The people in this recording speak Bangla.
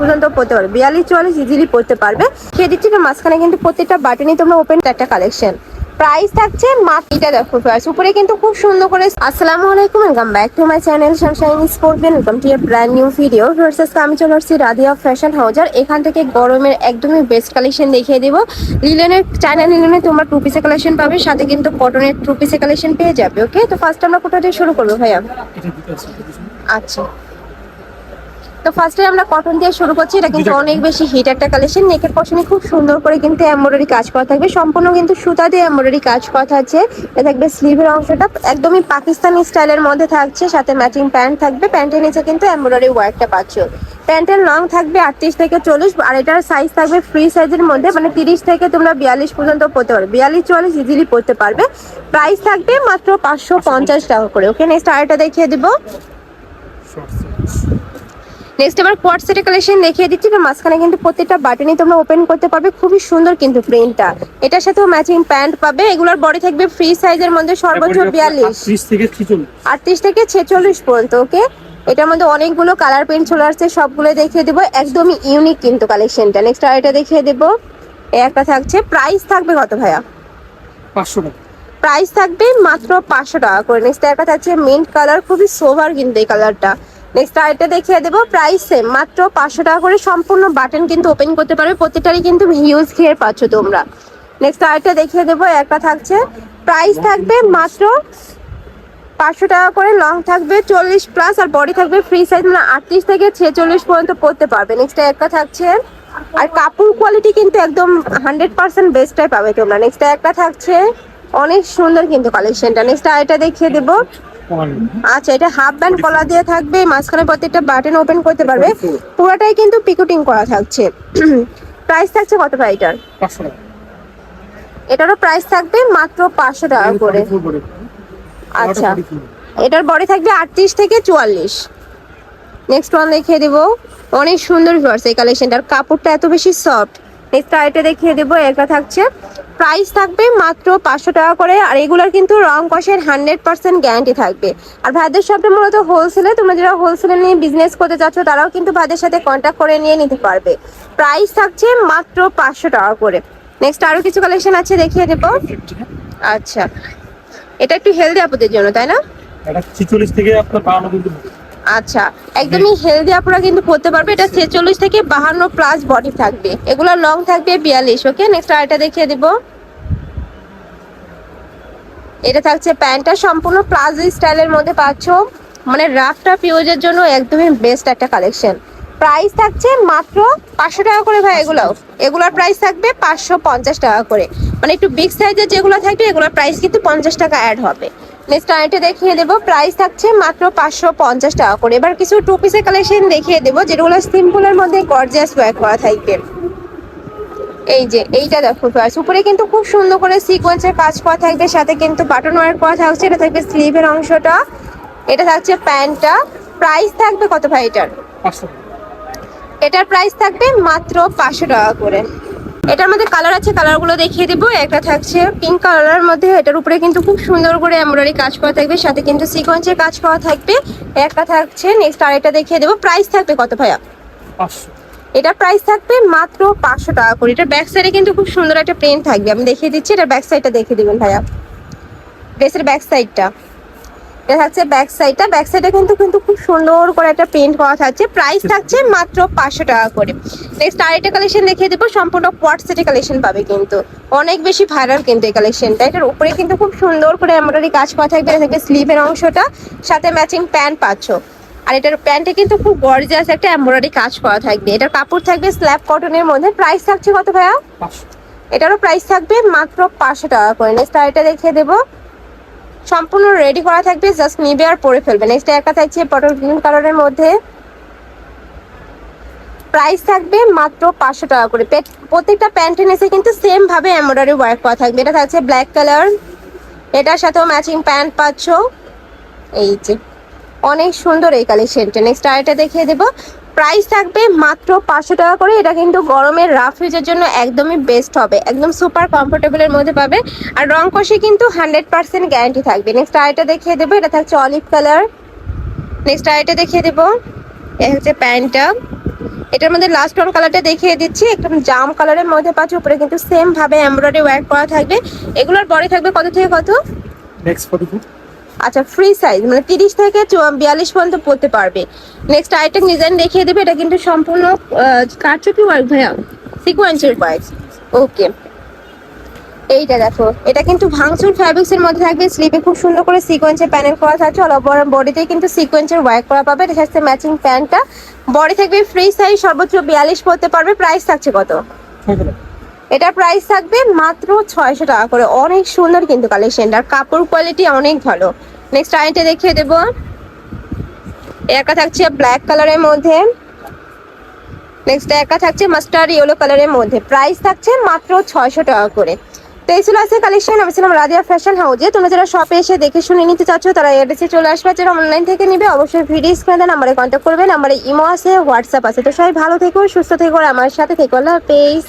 পর্যন্ত পড়তে পারবে। বিয়াল্লিশ চুয়াল্লিশ ইজিলি পড়তে পারবে। খেয়ে দিচ্ছি মাঝখানে কিন্তু প্রত্যেকটা বাটনই তোমরা ওপেন একটা কালেকশন প্রাইস থাকছে এটা দেখো ফার্স্ট উপরে কিন্তু খুব সুন্দর করে আসসালামু আলাইকুম welcome back to my channel sunshine sport welcome to brand new video versus আমি চলে আসছি রাধিয়া ফ্যাশন হাউজার এখান থেকে গরমের একদমই বেস্ট কালেকশন দেখিয়ে দেবো। লিলেনের চায়না লিলেনের তোমরা টু পিসের কালেকশন পাবে সাথে কিন্তু কটনের টু পিসের কালেকশন পেয়ে যাবে ওকে তো ফার্স্ট আমরা কোথা থেকে শুরু করব ভাইয়া? আচ্ছা। তো ফার্স্টে আমরা কটন দিয়ে শুরু করছি এটা কিন্তু অনেক বেশি হিট একটা কালেকশন নেকের পশনে খুব সুন্দর করে কিন্তু এমব্রয়ডারি কাজ করা থাকবে। সম্পূর্ণ কিন্তু সুতা দিয়ে এমব্রয়ডারি কাজ করা থাকছে। এটা থাকবে স্লিভের অংশটা। একদমই পাকিস্তানি স্টাইলের মধ্যে থাকছে সাথে ম্যাচিং প্যান্ট থাকবে। প্যান্টের নিচে কিন্তু এমব্রয়ডারি ওয়ার্কটা পাচ্ছ। প্যান্টের লং থাকবে আটত্রিশ থেকে চল্লিশ আর এটার সাইজ থাকবে ফ্রি সাইজের মধ্যে মানে তিরিশ থেকে তোমরা বিয়াল্লিশ পর্যন্ত পড়তে পারবে। বিয়াল্লিশ চুয়াল্লিশ ইজিলি পড়তে পারবে। প্রাইস থাকবে মাত্র পাঁচশো পঞ্চাশ টাকা করে। ওকে নেক্সট আরেকটা দেখিয়ে দিবো। নেক্সট এবার কোয়াড সেটের কালেকশন দেখিয়ে দিচ্ছি। তো মাঝখানে কিন্তু প্রত্যেকটা বাটনই তোমরা ওপেন করতে পারবে। খুবই সুন্দর কিন্তু প্রিন্টটা এটার সাথেও ম্যাচিং প্যান্ট পাবে। এগুলোর বডি থাকবে ফ্রি সাইজের মধ্যে সর্বোচ্চ বিয়াল্লিশ। আটত্রিশ থেকে ছেচল্লিশ। পর্যন্ত ওকে এটার মধ্যে অনেকগুলো কালার প্রিন্ট চলে আসছে। সবগুলো দেখিয়ে দেবো। একদমই ইউনিক কিন্তু কালেকশনটা নেক্সট আর এটা দেখিয়ে দেবো। এই একটা থাকছে। প্রাইস থাকবে কত ভাইয়া? পাঁচশো টাকা। প্রাইস থাকবে মাত্র পাঁচশো টাকা করে। নেক্সট একটা থাকছে মিন্ট কালার খুবই সোভার কিন্তু এই কালারটা নেক্সট আরেকটা দেখিয়ে দেবো প্রাইস সেম মাত্র পাঁচশো টাকা করে সম্পূর্ণ বাটন কিন্তু ওপেন করতে পারবে প্রত্যেকটারই কিন্তু হিউজ ঘের পাচ্ছ তোমরা। নেক্সট আরেকটা দেখিয়ে দেবো, একটা থাকছে প্রাইস থাকবে মাত্র পাঁচশো টাকা করে লং থাকবে চল্লিশ প্লাস আর বডি থাকবে ফ্রি সাইজ মানে আটত্রিশ থেকে ছেচল্লিশ পর্যন্ত পড়তে পারবে। নেক্সট একটা থাকছে, আর কাপড় কোয়ালিটি কিন্তু একদম হান্ড্রেড পার্সেন্ট বেস্টটাই পাবে তোমরা। নেক্সট একটা থাকছে, অনেক সুন্দর কিন্তু কালেকশনটা নেক্সট আরেকটা দেখিয়ে দেবো আচ্ছা এটা হাফ ব্যান্ড কলা দিয়ে থাকবে মাঝখানে প্রত্যেকটা বাটন ওপেন করতে পারবে। পুরোটাই কিন্তু পিকুটিং করা থাকছে। প্রাইস থাকছে কত ভাই এটার? এটারও প্রাইস থাকবে মাত্র পাঁচশো টাকা করে। আচ্ছা। এটার বডি থাকবে আটত্রিশ থেকে চুয়াল্লিশ। নেক্সট ওয়ান দেখিয়ে দেবো। অনেক সুন্দর ভিউয়ার্স এই কালেকশনটার কাপড়টা এত বেশি সফট নেক্সট আরেকটা দেখিয়ে দেবো একটা থাকছে। প্রাইস থাকবে মাত্র পাঁচশো টাকা করে, আর এগুলোর কিন্তু রং কষের হান্ড্রেড পার্সেন্ট গ্যারান্টি থাকবে। আর ভাইদের শপটা মূলত হোলসেলে তোমরা যারা হোলসেলে নিয়ে বিজনেস করতে চাচ্ছ, তারাও কিন্তু ভাইদের সাথে কন্ট্যাক্ট করে নিয়ে নিতে পারবে। প্রাইস থাকছে মাত্র পাঁচশো টাকা করে। নেক্সট আরও কিছু কালেকশন আছে দেখিয়ে দেবো। আচ্ছা। এটা একটু হেলদি আপুদের জন্য, তাই না? এটা থেকে আচ্ছা একদমই হেলদি আপনারা কিন্তু করতে পারবে। এটা ছেচল্লিশ থেকে বাহান্ন প্লাস বডি থাকবে। এগুলো লং থাকবে বিয়াল্লিশ ওকে নেক্সট আরেকটা দেখিয়ে দিব। এটা থাকছে প্যান্টটা, সম্পূর্ণ প্লাজো স্টাইলের মধ্যে পাচ্ছ। মানে রাফটা পিওজের জন্য একদমই বেস্ট একটা কালেকশন প্রাইস থাকছে মাত্র পাঁচশো টাকা করে ভাই এগুলো এগুলোর প্রাইস থাকবে পাঁচশো পঞ্চাশ টাকা করে। মানে একটু বিগ সাইজের যেগুলো থাকবে, এগুলোর প্রাইস কিন্তু পঞ্চাশ টাকা অ্যাড হবে। নেক্সট আরেকটা দেখিয়ে দেবো। প্রাইস থাকছে মাত্র পাঁচশো পঞ্চাশ টাকা করে। এবার কিছু টু পিসের কালেকশন দেখিয়ে দেবো যেগুলো সিম্পলের মধ্যে গর্জিয়াস ওয়ার্ক করা থাকবে। এই যে এইটা দেখো ফার্স্ট উপরে কিন্তু খুব সুন্দর করে সিকোয়েন্সের কাজ করা থাকবে সাথে কিন্তু বাটন ওয়ার্ক করা থাকছে। এটা থাকবে স্লিভের অংশটা। এটা থাকছে প্যান্টটা। প্রাইস থাকবে কত ভাই এটার? এটার প্রাইস থাকবে মাত্র পাঁচশো টাকা করে। এটার মধ্যে কালার আছে কালারগুলো দেখিয়ে দেবো। একটা থাকছে পিঙ্ক কালারের মধ্যে। এটার উপরে কিন্তু খুব সুন্দর করে এমব্রয়ডারি কাজ করা থাকবে সাথে কিন্তু সিকোয়েন্সের কাজ করা থাকবে। একটা থাকছে নেক্সট আরেকটা দেখিয়ে দেবো। প্রাইস থাকবে কত ভাইয়া? এটা প্রাইস থাকবে মাত্র পাঁচশো টাকা করে। এটার ব্যাক সাইডে কিন্তু খুব সুন্দর একটা প্রিন্ট থাকবে। আমি দেখিয়ে দিচ্ছি এটার ব্যাক সাইডটা দেখিয়ে দিবেন ভাইয়া। ড্রেসের ব্যাক সাইডটা এটা থাকছে ব্যাক সাইডটা ব্যাক সাইডে কিন্তু কিন্তু খুব সুন্দর করে একটা প্রিন্ট করা থাকছে। প্রাইস থাকছে মাত্র পাঁচশো টাকা করে। নেক্সট আরেকটা কালেকশন দেখিয়ে দেবো। সম্পূর্ণ কোয়াট সেটে কালেকশন পাবে কিন্তু। অনেক বেশি ভাইরাল কিন্তু এই কালেকশনটা এটার উপরে কিন্তু খুব সুন্দর করে এমব্রয়ডারি কাজ করা থাকবে। এটা থাকবে স্লিভের অংশটা। সাথে ম্যাচিং প্যান্ট পাচ্ছ। আর এটার প্যান্টে কিন্তু খুব গর্জিয়াস একটা এমব্রয়ডারি কাজ করা থাকবে। এটার কাপড় থাকবে স্ল্যাব কটনের মধ্যে। প্রাইস থাকছে কত ভাইয়া? এটারও প্রাইস থাকবে মাত্র পাঁচশো টাকা করে। নেক্সট আর এটা দেখিয়ে দেবো। সম্পূর্ণ রেডি করা থাকবে জাস্ট নিবে আর পরে ফেলবে। নেক্সট একটা থাকছে পটল গ্রিন কালারের মধ্যে। প্রাইস থাকবে মাত্র পাঁচশো টাকা করে। প্রত্যেকটা প্যান্টের নিচে কিন্তু সেম ভাবে এমব্রয়ডারি ওয়ার্ক করা থাকবে। এটা থাকছে ব্ল্যাক কালার এটার সাথেও ম্যাচিং প্যান্ট পাচ্ছ। এই যে, অনেক সুন্দর এই কালেকশনটা নেক্সট আরেকটা দেখিয়ে দেবো। প্রাইস থাকবে মাত্র পাঁচশো টাকা করে। এটা কিন্তু গরমের রাফ ইউজের জন্য একদমই বেস্ট হবে। একদম সুপার কমফোর্টেবলের মধ্যে পাবে। আর রং কষে কিন্তু হান্ড্রেড পার্সেন্ট গ্যারান্টি থাকবে। নেক্সট আরেকটা দেখিয়ে দেবো। এটা থাকছে অলিভ কালার নেক্সট আরেকটা দেখিয়ে দেবো। এটা হচ্ছে প্যান্টটা এটার মধ্যে লাস্ট ওয়ান কালারটা দেখিয়ে দিচ্ছি। একদম জাম কালারের মধ্যে পাচ্ছি। উপরে কিন্তু সেম ভাবে এমব্রয়ডারি ওয়ার্ক করা থাকবে। এগুলোর বডি থাকবে কত থেকে কত? নেক্সট আচ্ছা ফ্রি সাইজ মানে তিরিশ থেকে বিয়াল্লিশ পর্যন্ত পড়তে পারবে। নেক্সট আইটেম ডিজাইন দেখিয়ে দেবে, এটা কিন্তু সম্পূর্ণ কারচুপি ওয়ার্ক ভাইয়া সিকোয়েন্সের ওয়ার্ক ওকে এইটা দেখো, এটা কিন্তু ভাঙচুর ফ্যাব্রিক্স এর মধ্যে থাকবে স্লিপে খুব সুন্দর করে সিকোয়েন্সের প্যানেল করা থাকছে অল ওভার বডিতে কিন্তু সিকোয়েন্সের ওয়ার্ক করা পাবে এটা হচ্ছে ম্যাচিং প্যান্টটা। বডি থাকবে ফ্রি সাইজ সর্বোচ্চ বিয়াল্লিশ পড়তে পারবে প্রাইস থাকছে কত? এটার প্রাইস থাকবে মাত্র ছয়শো টাকা করে। অনেক সুন্দর কিন্তু কালেকশনটা কাপড় কোয়ালিটি অনেক ভালো। নেক্সট আইটা দেখিয়ে দেবো। একা থাকছে ব্ল্যাক কালারের মধ্যে। নেক্সট একা থাকছে মাস্টার ইয়েলো কালারের মধ্যে। প্রাইস থাকছে মাত্র ছয়শো টাকা করে। তো এই ছিল আছে কালেকশন আমি ছিলাম রাদিয়া ফ্যাশন হাউজে তোমরা যারা শপে এসে দেখে শুনে নিতে চাচ্ছ, তারা এড্রেসে চলে আসবে। যারা অনলাইন থেকে নিবে, অবশ্যই ভিডিও স্ক্রিনে নাম্বারে কন্ট্যাক্ট করবেন নাম্বারে ইমো আছে হোয়াটসঅ্যাপ আছে। তো সবাই ভালো থেকো, সুস্থ থেকো আমার সাথে থেকো। আল্লাহ হাফেজ।